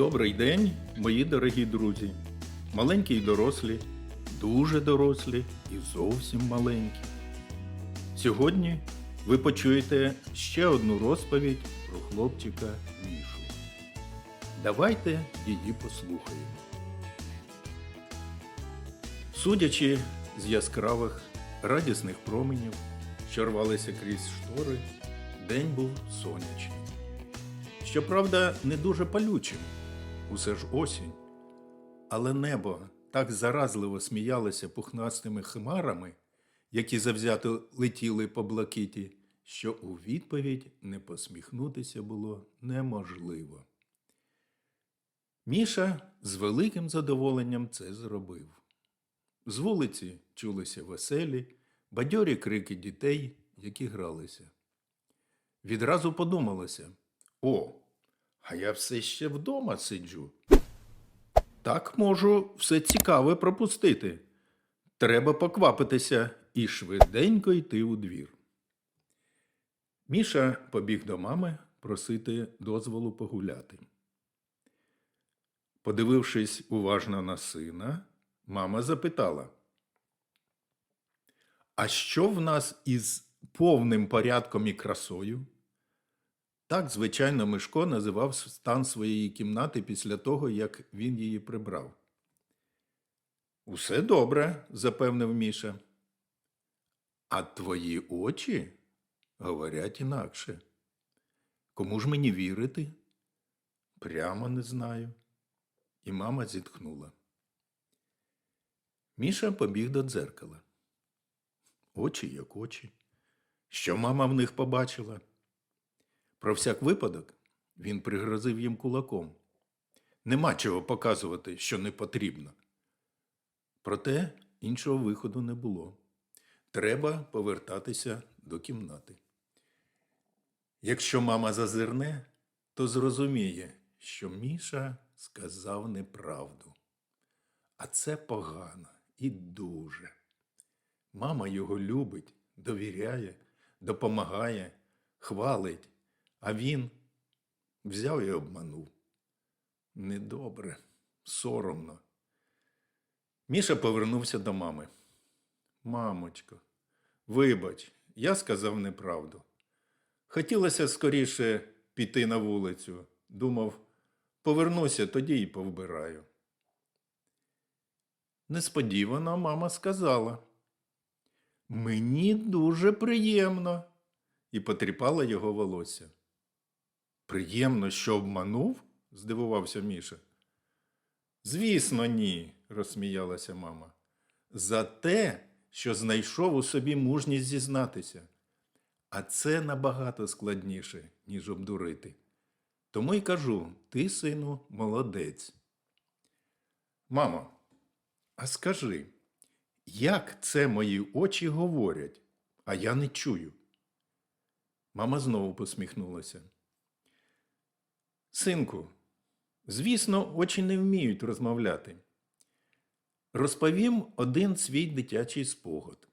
Добрий день, мої дорогі друзі. Маленькі й дорослі, дуже дорослі і зовсім маленькі. Сьогодні ви почуєте ще одну розповідь про хлопчика Мішу. Давайте її послухаємо. Судячи з яскравих радісних променів, що рвалися крізь штори, день був сонячний. Щоправда, не дуже палючим, усе ж осінь. Але небо так заразливо сміялося пухнастими хмарами, які завзято летіли по блакиті, що у відповідь не посміхнутися було неможливо. Міша з великим задоволенням це зробив. З вулиці чулися веселі, бадьорі крики дітей, які гралися. Відразу подумалося о, а я все ще вдома сиджу. Так можу все цікаве пропустити. Треба поквапитися і швиденько йти у двір. Міша побіг до мами просити дозволу погуляти. Подивившись уважно на сина, мама запитала: А що в нас із повним порядком і красою? Так, звичайно, Мишко називав стан своєї кімнати після того, як він її прибрав. Усе добре, запевнив Міша. А твої очі говорять інакше. Кому ж мені вірити? Прямо не знаю. І мама зітхнула. Міша побіг до дзеркала. Очі як очі. Що мама в них побачила? Про всяк випадок він пригрозив їм кулаком. Нема чого показувати, що не потрібно. Проте іншого виходу не було. Треба повертатися до кімнати. Якщо мама зазирне, то зрозуміє, що Міша сказав неправду. А це погано і дуже. Мама його любить, довіряє, допомагає, хвалить. А він взяв і обманув. Недобре, соромно. Міша повернувся до мами. Мамочко, вибач, я сказав неправду. Хотілося скоріше піти на вулицю. Думав, повернуся, тоді й повбираю. Несподівано мама сказала. Мені дуже приємно, і потріпала його волосся. Приємно, що обманув? здивувався Міша. Звісно, ні, розсміялася мама. За те, що знайшов у собі мужність зізнатися. А це набагато складніше, ніж обдурити. Тому й кажу: ти, сину, молодець. Мамо, а скажи, як це мої очі говорять, а я не чую? Мама знову посміхнулася. Синку, звісно, очі не вміють розмовляти. Розповім один свій дитячий спогад.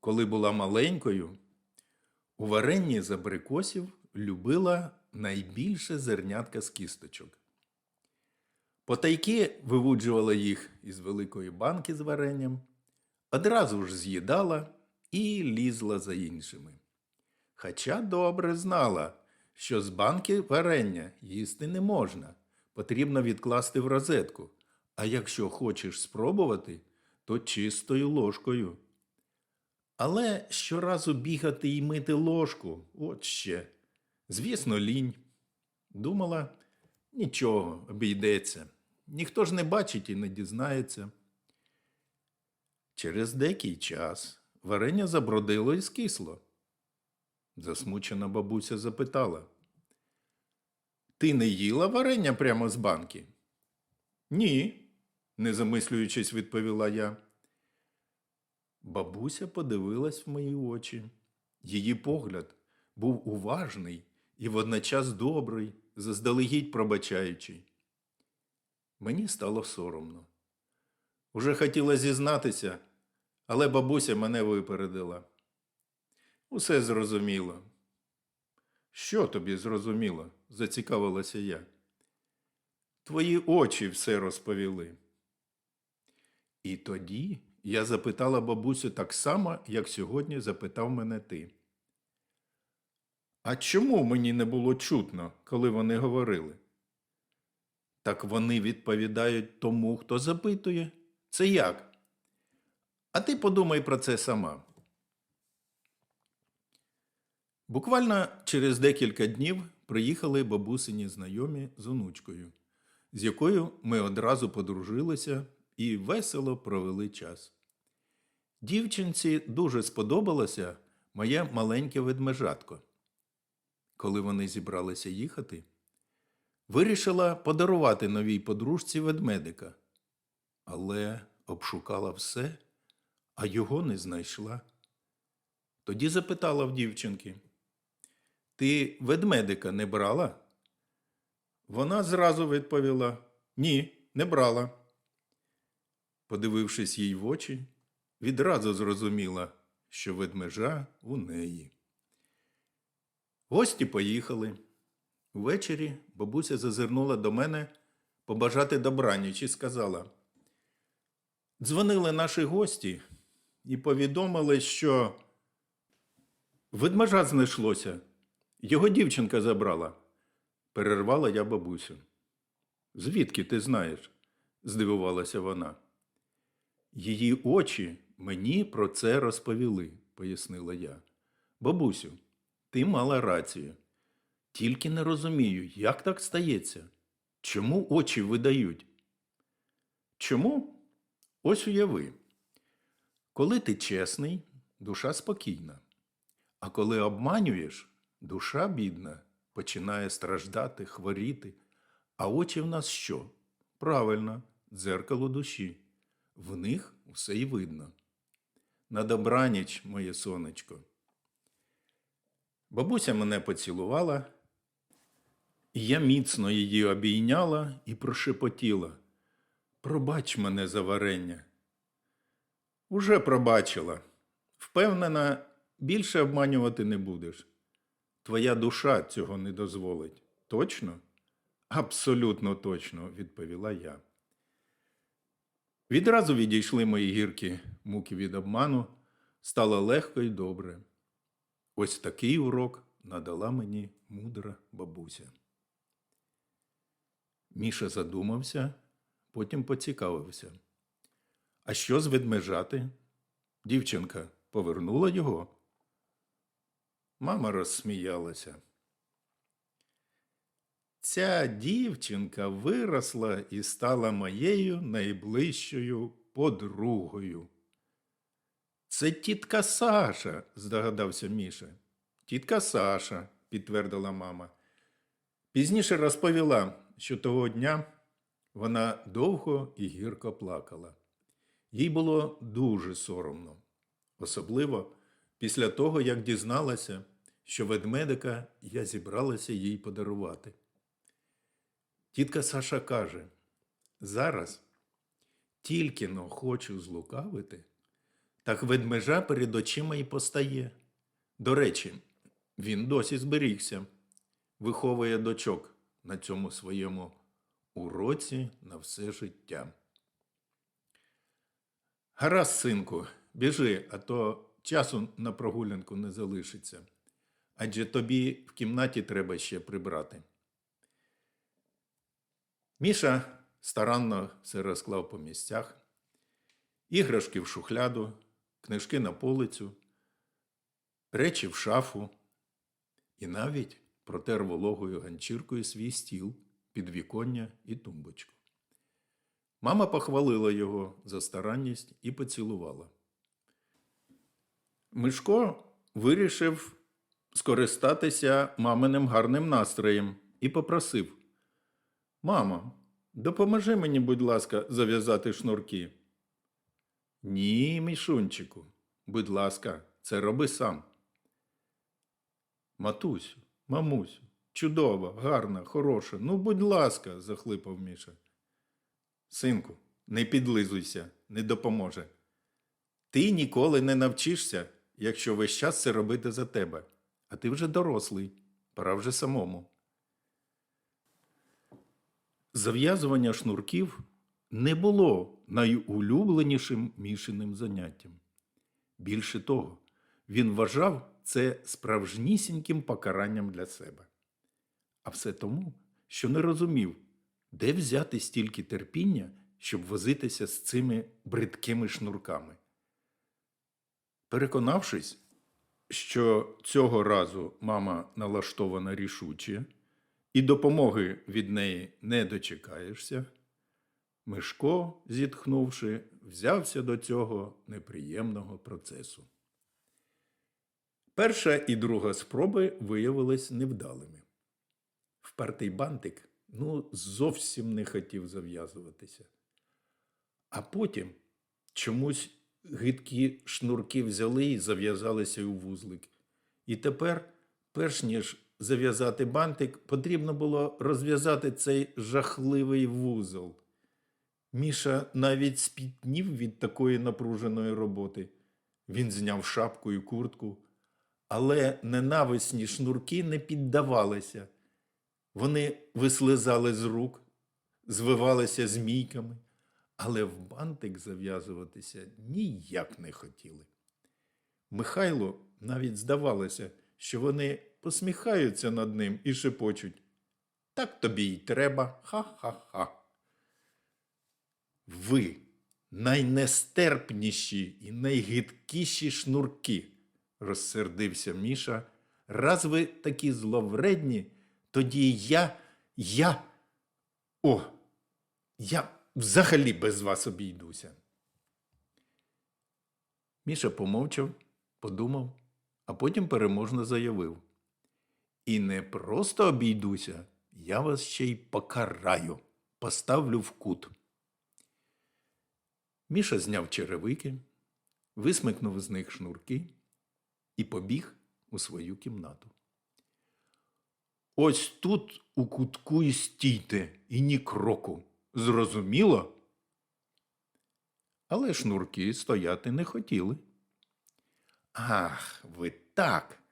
Коли була маленькою, у варенні з абрикосів любила найбільше зернятка з кісточок. Потайки вивуджувала їх із великої банки з варенням, одразу ж з'їдала і лізла за іншими. Хоча добре знала, що з банки варення їсти не можна, потрібно відкласти в розетку, а якщо хочеш спробувати, то чистою ложкою. Але щоразу бігати і мити ложку от ще. Звісно, лінь. Думала, нічого, обійдеться. Ніхто ж не бачить і не дізнається. Через деякий час варення забродило і скисло. Засмучена бабуся запитала. Ти не їла варення прямо з банки? Ні, не замислюючись, відповіла я. Бабуся подивилась в мої очі. Її погляд був уважний і водночас добрий, заздалегідь пробачаючий. Мені стало соромно. Уже хотіла зізнатися, але бабуся мене випередила. Усе зрозуміло. Що тобі зрозуміло? зацікавилася я. Твої очі все розповіли. І тоді я запитала бабусю так само, як сьогодні запитав мене ти. А чому мені не було чутно, коли вони говорили? Так вони відповідають тому, хто запитує. Це як? А ти подумай про це сама. Буквально через декілька днів приїхали бабусині знайомі з онучкою, з якою ми одразу подружилися і весело провели час. Дівчинці дуже сподобалося моє маленьке ведмежатко. Коли вони зібралися їхати, вирішила подарувати новій подружці ведмедика, але обшукала все, а його не знайшла. Тоді запитала в дівчинки: Ти ведмедика не брала? Вона зразу відповіла: Ні, не брала. Подивившись їй в очі, відразу зрозуміла, що ведмежа у неї. Гості поїхали. Ввечері бабуся зазирнула до мене побажати добраніч і сказала: Дзвонили наші гості і повідомили, що ведмежа знайшлося. Його дівчинка забрала. Перервала я бабусю. Звідки ти знаєш? здивувалася вона. Її очі мені про це розповіли, пояснила я. Бабусю, ти мала рацію. Тільки не розумію, як так стається. Чому очі видають? Чому? Ось уяви. Коли ти чесний, душа спокійна. А коли обманюєш, душа бідна, починає страждати, хворіти. А очі в нас що? Правильно, дзеркало душі. В них усе й видно. На добраніч, моє сонечко. Бабуся мене поцілувала, і я міцно її обійняла і прошепотіла. Пробач мене за варення. Уже пробачила. Впевнена, більше обманювати не будеш. Твоя душа цього не дозволить. Точно? Абсолютно точно, відповіла я. Відразу відійшли мої гіркі муки від обману, стало легко і добре. Ось такий урок надала мені мудра бабуся. Міша задумався, потім поцікавився. А що з ведмежати? Дівчинка повернула його. Мама розсміялася. Ця дівчинка виросла і стала моєю найближчою подругою. Це тітка Саша, здогадався Міша. Тітка Саша, підтвердила мама. Пізніше розповіла, що того дня вона довго і гірко плакала. Їй було дуже соромно, особливо після того, як дізналася, що ведмедика я зібралася їй подарувати. Тітка Саша каже: зараз тільки но хочу злукавити, так ведмежа перед очима й постає. До речі, він досі зберігся, виховує дочок на цьому своєму уроці на все життя. Гаразд, синку, біжи, а то часу на прогулянку не залишиться. Адже тобі в кімнаті треба ще прибрати. Міша старанно все розклав по місцях, іграшки в шухляду, книжки на полицю, речі в шафу і навіть протер вологою ганчіркою свій стіл, підвіконня і тумбочку. Мама похвалила його за старанність і поцілувала. Мишко вирішив скористатися маминим гарним настроєм і попросив. Мамо, допоможи мені, будь ласка, зав'язати шнурки. Ні, мішунчику, будь ласка, це роби сам. Матусю, мамусю, чудова, гарна, хороша. Ну, будь ласка, захлипав Міша. Синку, не підлизуйся, не допоможе. Ти ніколи не навчишся, якщо весь час це робити за тебе. А ти вже дорослий, пора вже самому. Зав'язування шнурків не було найулюбленішим мішаним заняттям. Більше того, він вважав це справжнісіньким покаранням для себе. А все тому, що не розумів, де взяти стільки терпіння, щоб возитися з цими бридкими шнурками. Переконавшись, що цього разу мама налаштована рішуче, і допомоги від неї не дочекаєшся, Мишко, зітхнувши, взявся до цього неприємного процесу. Перша і друга спроби виявились невдалими. Впертий бантик ну, зовсім не хотів зав'язуватися. А потім чомусь гидкі шнурки взяли і зав'язалися у вузлик. І тепер, перш ніж зав'язати бантик, потрібно було розв'язати цей жахливий вузол. Міша навіть спітнів від такої напруженої роботи. Він зняв шапку і куртку, але ненависні шнурки не піддавалися. Вони вислизали з рук, звивалися змійками, але в бантик зав'язуватися ніяк не хотіли. Михайло навіть здавалося, що вони посміхаються над ним і шепочуть. Так тобі й треба, ха-ха-ха. Ви найнестерпніші і найгидкіші шнурки, розсердився Міша. Раз ви такі зловредні, тоді я, я. О, я взагалі без вас обійдуся. Міша помовчав, подумав, а потім переможно заявив. І не просто обійдуся, я вас ще й покараю, поставлю в кут. Міша зняв черевики, висмикнув з них шнурки і побіг у свою кімнату. Ось тут у кутку і стійте, і ні кроку. Зрозуміло? Але шнурки стояти не хотіли. Ах, ви так.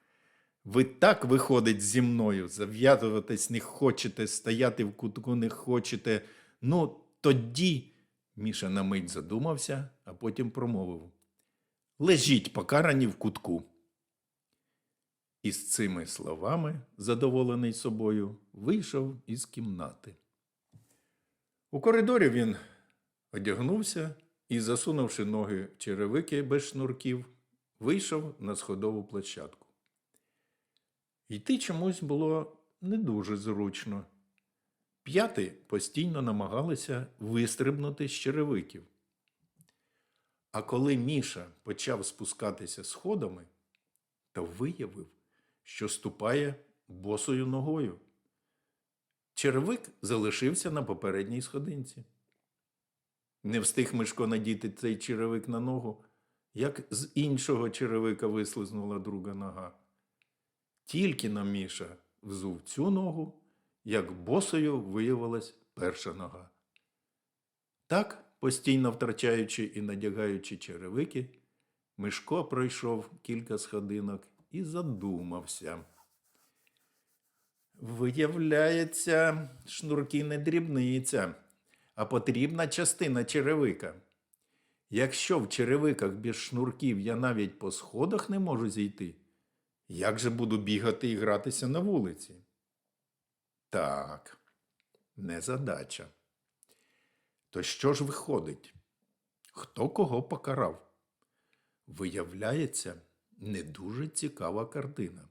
Ви так, виходить, зі мною. Зав'язуватись не хочете, стояти в кутку не хочете. Ну, тоді. Міша на мить задумався, а потім промовив Лежіть покарані в кутку. І з цими словами, задоволений собою, вийшов із кімнати. У коридорі він одягнувся і, засунувши ноги в черевики без шнурків, вийшов на сходову площадку. Йти чомусь було не дуже зручно. П'яти постійно намагалися вистрибнути з черевиків. А коли Міша почав спускатися сходами, то виявив, що ступає босою ногою. Черевик залишився на попередній сходинці. Не встиг Мишко надіти цей черевик на ногу, як з іншого черевика вислизнула друга нога. Тільки на Міша взув цю ногу, як босою виявилась перша нога. Так, постійно втрачаючи і надягаючи черевики, Мишко пройшов кілька сходинок і задумався. Виявляється, шнурки не дрібниця, а потрібна частина черевика. Якщо в черевиках без шнурків я навіть по сходах не можу зійти, як же буду бігати і гратися на вулиці? Так, незадача. То що ж виходить? Хто кого покарав? Виявляється, не дуже цікава картина.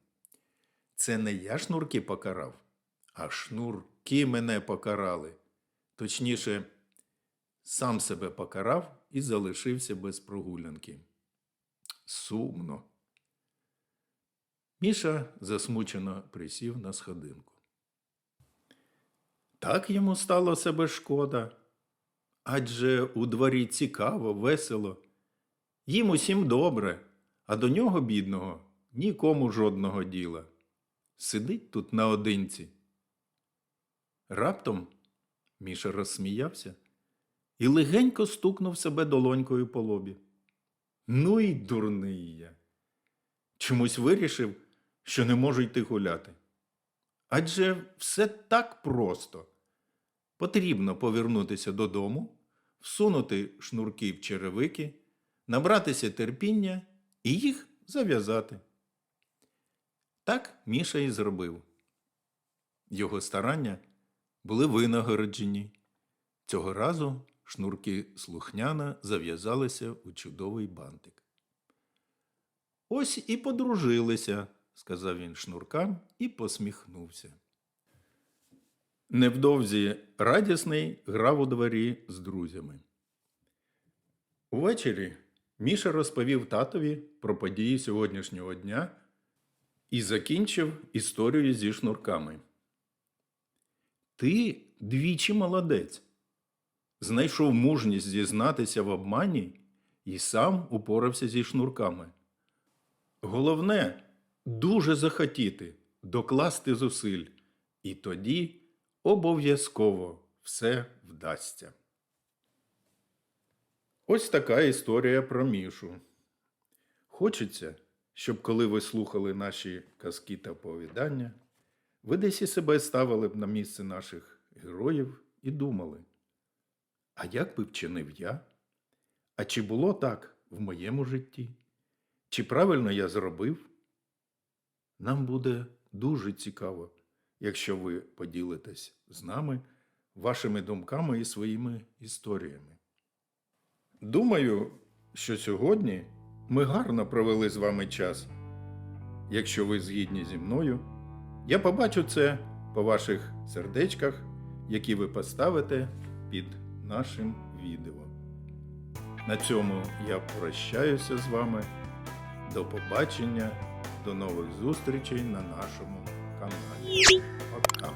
Це не я шнурки покарав, а шнурки мене покарали. Точніше, сам себе покарав і залишився без прогулянки. Сумно. Міша засмучено присів на сходинку. Так йому стало себе шкода. Адже у дворі цікаво, весело. Їм усім добре, а до нього, бідного, нікому жодного діла. Сидить тут наодинці. Раптом Міша розсміявся і легенько стукнув себе долонькою по лобі. Ну і дурний я. Чомусь вирішив, що не можу йти гуляти. Адже все так просто. Потрібно повернутися додому, всунути шнурки в черевики, набратися терпіння і їх зав'язати. Так Міша і зробив. Його старання були винагороджені. Цього разу шнурки слухняно зав'язалися у чудовий бантик. Ось і подружилися, сказав він шнуркам і посміхнувся. Невдовзі радісний грав у дворі з друзями. Увечері Міша розповів татові про події сьогоднішнього дня і закінчив історію зі шнурками. Ти двічі молодець. Знайшов мужність зізнатися в обмані і сам упорався зі шнурками. Головне дуже захотіти, докласти зусиль, і тоді обов'язково все вдасться. Ось така історія про Мішу. Хочеться, щоб коли ви слухали наші казки та оповідання, ви десь і себе ставили б на місце наших героїв і думали, а як би вчинив я? А чи було так в моєму житті? Чи правильно я зробив? Нам буде дуже цікаво, якщо ви поділитесь з нами вашими думками і своїми історіями. Думаю, що сьогодні ми гарно провели з вами час. Якщо ви згідні зі мною, я побачу це по ваших сердечках, які ви поставите під нашим відео. На цьому я прощаюся з вами. До побачення, до нових зустрічей на нашому каналі. Пока!